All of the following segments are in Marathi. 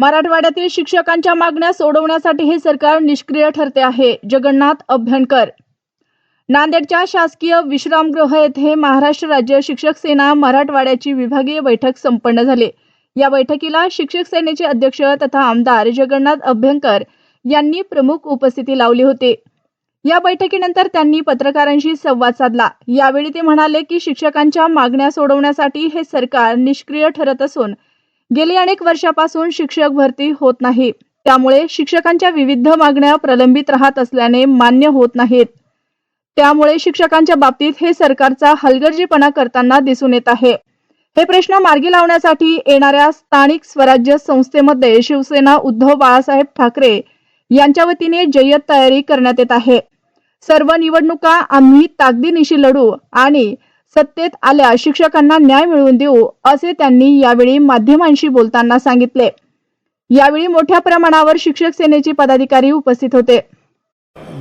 मराठवाड्यातील शिक्षकांच्या मागण्या सोडवण्यासाठी हे सरकार निष्क्रिय ठरते आहे. जगन्नाथ अभ्यंकर. नांदेडच्या शासकीय विश्रामगृह येथे महाराष्ट्र राज्य शिक्षक सेना मराठवाड्याची विभागीय बैठक संपन्न झाली. या बैठकीला शिक्षक सेनेचे अध्यक्ष तथा आमदार जगन्नाथ अभ्यंकर यांनी प्रमुख उपस्थिती लावली होती. या बैठकीनंतर त्यांनी पत्रकारांशी संवाद साधला. यावेळी ते म्हणाले की शिक्षकांच्या मागण्या सोडवण्यासाठी हे सरकार निष्क्रिय ठरत असून गेली अनेक वर्षापासून शिक्षक भरती होत नाही. त्यामुळे शिक्षकांच्या विविध मागण्या प्रलंबित राहत असल्याने मान्य होत नाहीत. त्यामुळे शिक्षकांच्या बाबतीत हे सरकारचा हलगर्जीपणा करताना दिसून येत आहे. हे प्रश्न मार्गी लावण्यासाठी येणाऱ्या स्थानिक स्वराज्य संस्थेमध्ये शिवसेना उद्धव बाळासाहेब ठाकरे यांच्या वतीने जय्यत तयारी करण्यात येत आहे. सर्व निवडणुका आम्ही ताकदीनिशी लढू आणि सत्तेत आल्या शिक्षकांना न्याय मिळवून देऊ असे त्यांनी यावेळी माध्यमांशी बोलताना सांगितले. यावेळी मोठ्या प्रमाणावर शिक्षक सेनेचे पदाधिकारी उपस्थित होते.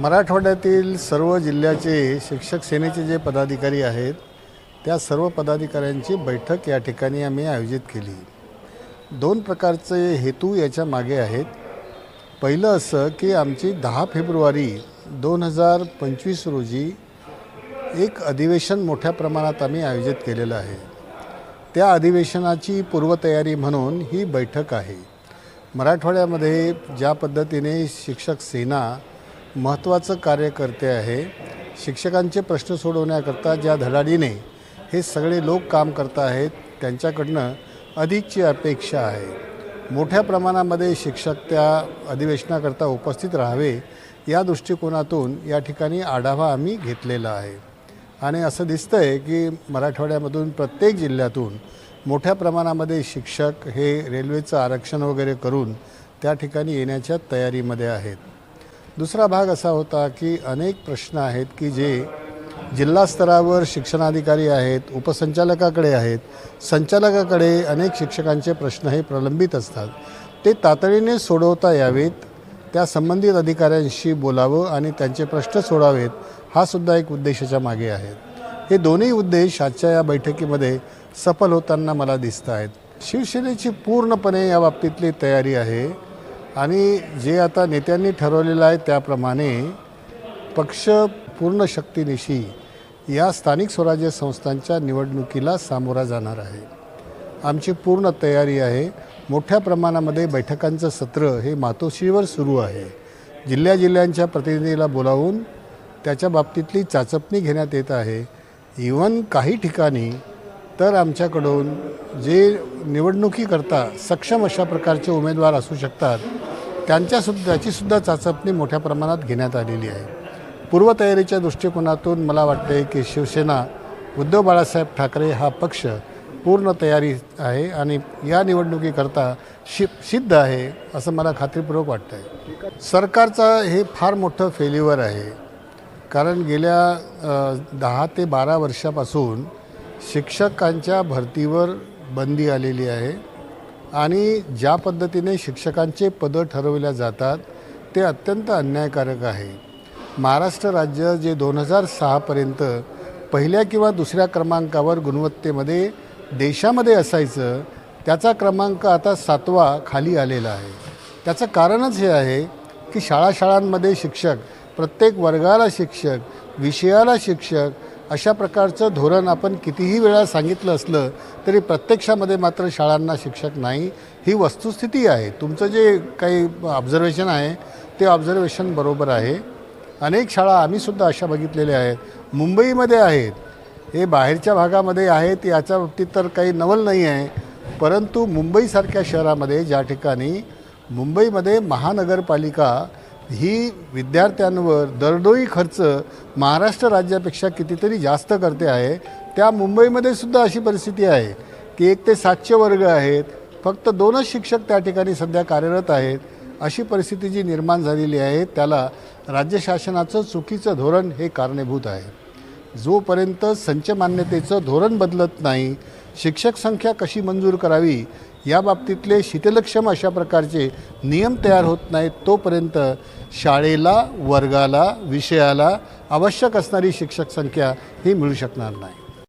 मराठवाड्यातील सर्व जिल्ह्याचे शिक्षक सेनेचे जे पदाधिकारी आहेत त्या सर्व पदाधिकाऱ्यांची बैठक या ठिकाणी आम्ही आयोजित केली. दोन प्रकारचे हेतू याच्या मागे आहेत. पहिलं असं की आमची दहा फेब्रुवारी दोन हजार पंचवीस रोजी एक अधिवेशन मोठ्या प्रमाणात आम्ही आयोजित केलेलं आहे. त्या अधिवेशनाची पूर्वतयारी म्हणून ही बैठक आहे. मराठवाड्यामध्ये ज्या पद्धतीने शिक्षक सेना महत्त्वाचं कार्य करते आहे शिक्षकांचे प्रश्न सोडवण्याकरता ज्या धडाडीने हे सगळे लोक काम करत आहेत त्यांच्याकडनं अधिकची अपेक्षा आहे. मोठ्या प्रमाणामध्ये शिक्षक त्या अधिवेशनाकरता उपस्थित राहावे या दृष्टिकोनातून या ठिकाणी आढावा आम्ही घेतलेला आहे. आणि असं दिसतं आहे की मराठवाड्यामधून प्रत्येक जिल्ह्यातून मोठ्या प्रमाणामध्ये शिक्षक हे रेल्वेचं आरक्षण वगैरे करून त्या ठिकाणी येण्याच्या तयारीमध्ये आहेत. दुसरा भाग असा होता की अनेक प्रश्न आहेत की जे जिल्हा स्तरावर शिक्षणाधिकारी आहेत उपसंचालकाकडे आहेत संचालकाकडे अनेक शिक्षकांचे प्रश्न हे प्रलंबित असतात. ते तातडीने सोडवता यावेत त्या संबंधित अधिकाऱ्यांशी बोलावं आणि त्यांचे प्रश्न सोडावेत हा सुद्धा एक उद्देशाच्या मागे आहे. हे दोन्ही उद्देश आजच्या या बैठकीमध्ये सफल होताना मला दिसत आहेत. शिवसेनेची पूर्णपणे या बाबतीतली तयारी आहे आणि जे आता नेत्यांनी ठरवलेलं आहे त्याप्रमाणे पक्ष पूर्ण शक्तीनिशी या स्थानिक स्वराज्य संस्थांच्या निवडणुकीला सामोरा जाणार आहे. आमची पूर्ण तयारी आहे. मोठ्या प्रमाणामध्ये बैठकांचं सत्र हे मातोश्रीवर सुरू आहे. जिल्ह्या जिल्ह्यांच्या प्रतिनिधीला बोलावून त्याच्या बाबतीतली चाचपणी घेण्यात येत आहे. इवन काही ठिकाणी तर आमच्याकडून जे निवडणुकीकरता सक्षम अशा प्रकारचे उमेदवार असू शकतात त्यांच्यासुद्धा त्याचीसुद्धा चाचपणी मोठ्या प्रमाणात घेण्यात आलेली आहे. पूर्वतयारीच्या दृष्टिकोनातून मला वाटते की शिवसेना उद्धव बाळासाहेब ठाकरे हा पक्ष पूर्ण तयारी आहे आणि या निवडणुकीकरता शि सिद्ध आहे असं मला खात्रीपूर्वक वाटतं आहे सरकारचं हे फार मोठं फेल्युअर आहे. कारण गेल्या दहा ते बारा वर्षापासून शिक्षकांच्या भरतीवर बंदी आलेली आहे आणि ज्या पद्धतीने शिक्षकांचे पदं ठरवल्या जातात ते अत्यंत अन्यायकारक आहे. महाराष्ट्र राज्य जे दोन हजार सहापर्यंत पहिल्या किंवा दुसऱ्या क्रमांकावर गुणवत्तेमध्ये देशामध्ये असायचं त्याचा क्रमांक आता सातवा खाली आलेला आहे. त्याचं कारणच हे आहे की शाळा शाळांमध्ये शिक्षक प्रत्येक वर्गाला शिक्षक विषयाला शिक्षक अशा प्रकारचं धोरण आपण कितीही वेळा सांगितलं असलं तरी प्रत्यक्षामध्ये मात्र शाळांना शिक्षक नाही. ही वस्तुस्थिती आहे. तुमचं जे काही ऑब्झर्वेशन आहे ते ऑब्झर्वेशन बरोबर आहे. अनेक शाळा आम्हीसुद्धा अशा बघितलेल्या आहेत. मुंबईमध्ये आहेत. हे बाहेरच्या भागामध्ये आहेत याच्या बाबतीत तर काही नवल नाही आहे. परंतु मुंबईसारख्या शहरामध्ये ज्या ठिकाणी मुंबईमध्ये महानगरपालिका ही विद्यार्थ्यांवर दरडोई खर्च महाराष्ट्र राज्यापेक्षा कितीतरी जास्त करते आहे. त्या मुंबईमध्ये सुद्धा अशी परिस्थिती आहे की एक ते सातशे वर्ग आहेत. फक्त दोनच शिक्षक त्या ठिकाणी सध्या कार्यरत आहेत. अशी परिस्थिती जी निर्माण झालेली आहे त्याला राज्य शासनाचं चुकीचं धोरण हे कारणीभूत आहे. जोपर्यंत संच मान्यतेचं धोरण बदलत नाही शिक्षक संख्या कशी मंजूर करावी या बाबतीतले शीतलक्षम अशा प्रकारचे नियम तयार होत नाहीत तोपर्यंत शाळेला वर्गाला विषयाला आवश्यक असणारी शिक्षक संख्या ही मिळू शकणार नाही.